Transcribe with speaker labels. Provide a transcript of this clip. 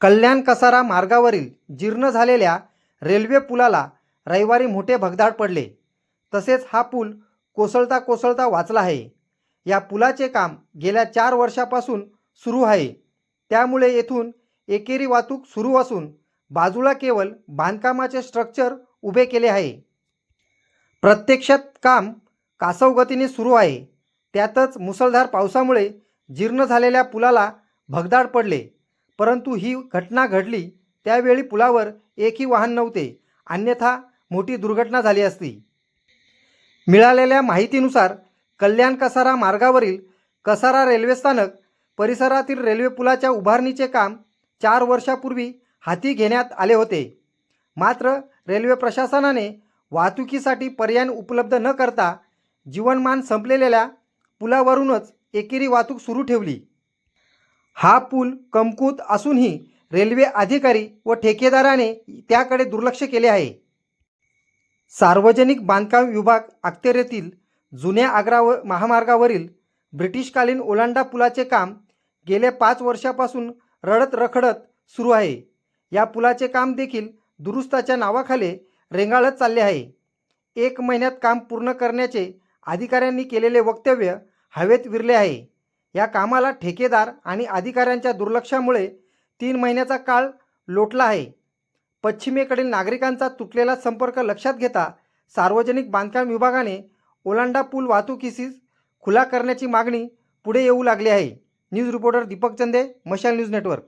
Speaker 1: कल्याण कसारा मार्गावरील जीर्ण झालेल्या रेल्वे पुलाला रविवारी मोठे भगदाड पडले. तसेच हा पूल कोसळता कोसळता वाचला आहे. या पुलाचे काम गेल्या चार वर्षापासून सुरू आहे. त्यामुळे येथून एकेरी वाहतूक सुरू असून बाजूला केवळ बांधकामाचे स्ट्रक्चर उभे केले आहे. प्रत्यक्षात काम कासवगतीने सुरू आहे. त्यातच मुसळधार पावसामुळे जीर्ण झालेल्या पुलाला भगदाड पडले. परंतु ही घटना घडली त्यावेळी पुलावर एकही वाहन नव्हते. अन्यथा मोठी दुर्घटना झाली असती. मिळालेल्या माहितीनुसार कल्याण कसारा मार्गावरील कसारा रेल्वे स्थानक परिसरातील रेल्वे पुलाच्या उभारणीचे काम चार वर्षापूर्वी हाती घेण्यात आले होते. मात्र रेल्वे प्रशासनाने वाहतुकीसाठी पर्याय उपलब्ध न करता जीवनमान संपलेल्या पुलावरूनच एकेरी वाहतूक सुरू ठेवली. हा पूल कमकुत असूनही रेल्वे अधिकारी व ठेकेदाराने त्याकडे दुर्लक्ष केले आहे. सार्वजनिक बांधकाम विभाग अखत्यारीतील जुन्या आग्रा व महामार्गावरील ब्रिटिशकालीन ओलांडा पुलाचे काम गेल्या पाच वर्षापासून रडत रखडत सुरू आहे. या पुलाचे काम देखील दुरुस्ताच्या नावाखाली रेंगाळत चालले आहे. एक महिन्यात काम पूर्ण करण्याचे अधिकाऱ्यांनी केलेले वक्तव्य हवेत विरले आहे. या कामाला ठेकेदार आणि अधिकाऱ्यांच्या दुर्लक्षामुळे तीन महिन्याचा काळ लोटला आहे. पश्चिमेकडील नागरिकांचा तुटलेला संपर्क लक्षात घेता सार्वजनिक बांधकाम विभागाने ओलांडा पूल वाहतुकीसीस खुला करण्याची मागणी पुढे येऊ लागली आहे. न्यूज रिपोर्टर दीपक चंदे मशाल न्यूज नेटवर्क.